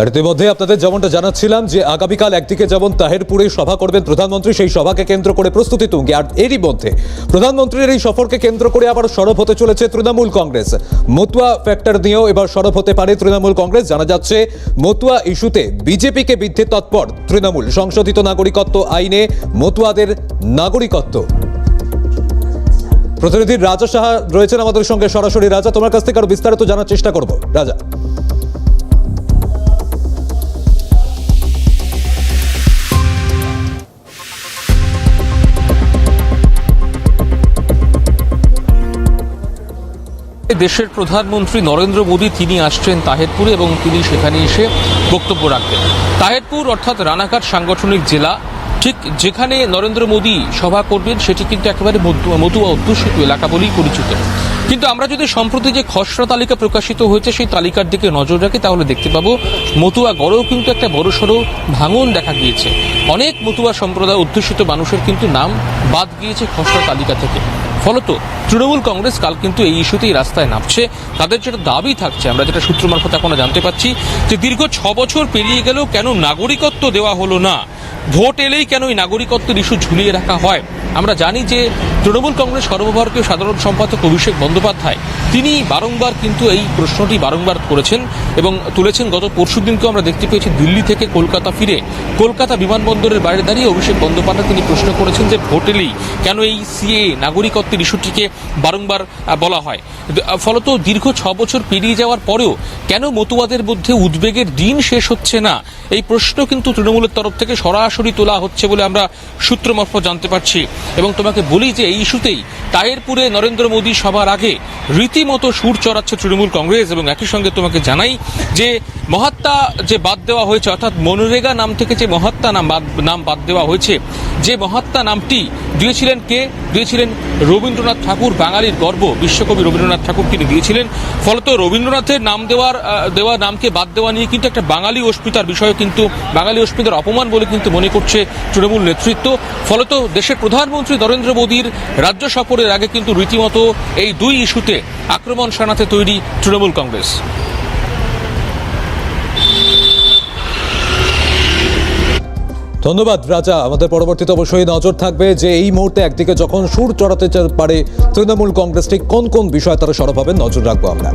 আর ইতিমধ্যে আপনাদের যেমনটা জানাচ্ছিলাম যে আগামীকাল একদিকে যেমন তাহেরপুরে সভা করবেন প্রধানমন্ত্রী, সেই সভাকে কেন্দ্র করে প্রস্তুতি তুঙ্গে। আর এরই মধ্যে প্রধানমন্ত্রীর এই সফরকে কেন্দ্র করে আবার সরব হতে চলেছে তৃণমূল কংগ্রেস। মতুয়া ফ্যাক্টর নিয়েও এবার সরব হতে পারে তৃণমূল কংগ্রেস। জানা যাচ্ছে, মতুয়া ইস্যুতে বিজেপিকে বিদ্ধে তৎপর তৃণমূল। সংশোধিত নাগরিকত্ব আইনে মতুয়াদের নাগরিকত্ব। প্রতিনিধি রাজা সাহা রয়েছেন আমাদের সঙ্গে সরাসরি। রাজা, তোমার কাছ থেকে আরও বিস্তারিত জানার চেষ্টা করব। রাজা। দেশের প্রধানমন্ত্রী নরেন্দ্র মোদী তিনি আসছেন তাহেরপুরে এবং তিনি সেখানে এসে বক্তব্য রাখবেন। তাহেরপুর অর্থাৎ রানাঘাট সাংগঠনিক জেলা ঠিক যেখানে নরেন্দ্র মোদী সভা করবেন, সেটি কিন্তু একেবারে মতুয়া অধ্যুষিত এলাকা বলেই পরিচিত। কিন্তু আমরা যদি সম্প্রতি যে খসড়া তালিকা প্রকাশিত হয়েছে, সেই তালিকার দিকে নজর রাখি, তাহলে দেখতে পাবো মতুয়া গড়েও কিন্তু একটা বড়সড় ভাঙন দেখা গিয়েছে। অনেক মতুয়া সম্প্রদায় অধ্যুষিত মানুষের কিন্তু নাম বাদ গিয়েছে খসড়া তালিকা থেকে। ফলত তৃণমূল কংগ্রেস কাল কিন্তু এই ইস্যুতেই রাস্তায় নামছে। তাদের যেটা দাবি থাকছে, আমরা যেটা সূত্র মারফত এখনও জানতে পাচ্ছি, যে দীর্ঘ ছ বছর পেরিয়ে গেলেও কেন নাগরিকত্ব দেওয়া হলো না? ভোট এলেই কেন এই নাগরিকত্বের ইস্যু ঝুলিয়ে রাখা হয়? আমরা জানি যে তৃণমূল কংগ্রেস সর্বভারতীয় সাধারণ সম্পাদক অভিষেক বন্দ্যোপাধ্যায়, তিনি বারংবার কিন্তু এই প্রশ্নটি বারংবার করেছেন এবং তুলেছেন গত পরশু দিনকেও আমরা দেখতে পেয়েছি দিল্লি থেকে কলকাতা ফিরে। কলকাতা বিমানবন্দরের বাইরে দাঁড়িয়ে অভিষেক বন্দ্যোপাধ্যায় তিনি প্রশ্ন করেছেন যে ভোট এলেই কেন এই সিএ নাগরিকত্বের ইস্যুটিকে বারংবার বলা হয়। ফলত দীর্ঘ ছ বছর পেরিয়ে যাওয়ার পরেও কেন মতুয়াদের মধ্যে উদ্বেগের দিন শেষ হচ্ছে না? এই প্রশ্ন কিন্তু তৃণমূলের তরফ থেকে সরাসরি তোলা হচ্ছে বলে আমরা সূত্র মারফত জানতে পারছি। এবং তোমাকে বলি যে এই ইস্যুতেই তায়েরপুরে নরেন্দ্র মোদী সভার আগে রীতিমতো সুর চড়াচ্ছে তৃণমূল কংগ্রেস এবং একই সঙ্গে তোমাকে জানাই যে মহাত্মা যে বাদ দেওয়া হয়েছে, অর্থাৎ মনরেগা নাম থেকে যে মহাত্মা নাম বাদ নাম বাদ দেওয়া হয়েছে, যে মহাত্মা নামটি দিয়েছিলেন কে? দিয়েছিলেন রবীন্দ্রনাথ ঠাকুর, বাঙালির গর্ব, বিশ্বকবি রবীন্দ্রনাথ ঠাকুর তিনি দিয়েছিলেন। ফলত রবীন্দ্রনাথের নাম দেওয়ার দেওয়া, নামকে বাদ দেওয়া নিয়ে কিন্তু একটা বাঙালি অস্মিতার বিষয় কিন্তু, বাঙালি অস্মিতার অপমান বলে কিন্তু মনে করছে তৃণমূল নেতৃত্ব। ফলত দেশের প্রধানমন্ত্রী নরেন্দ্র মোদীর রাজ্য সফরের আগে কিন্তু রীতিমতো এই দুই ইস্যুতে আক্রমণ শানাতে তৈরি তৃণমূল কংগ্রেস। ধন্যবাদ, রাজা। আমাদের পরবর্তীতে অবশ্যই নজর থাকবে যে এই মুহূর্তে একদিকে যখন সুর চড়াতে পারে তৃণমূল কংগ্রেস, ঠিক কোন কোন বিষয়ে তারা সরব নজর রাখব আমরা।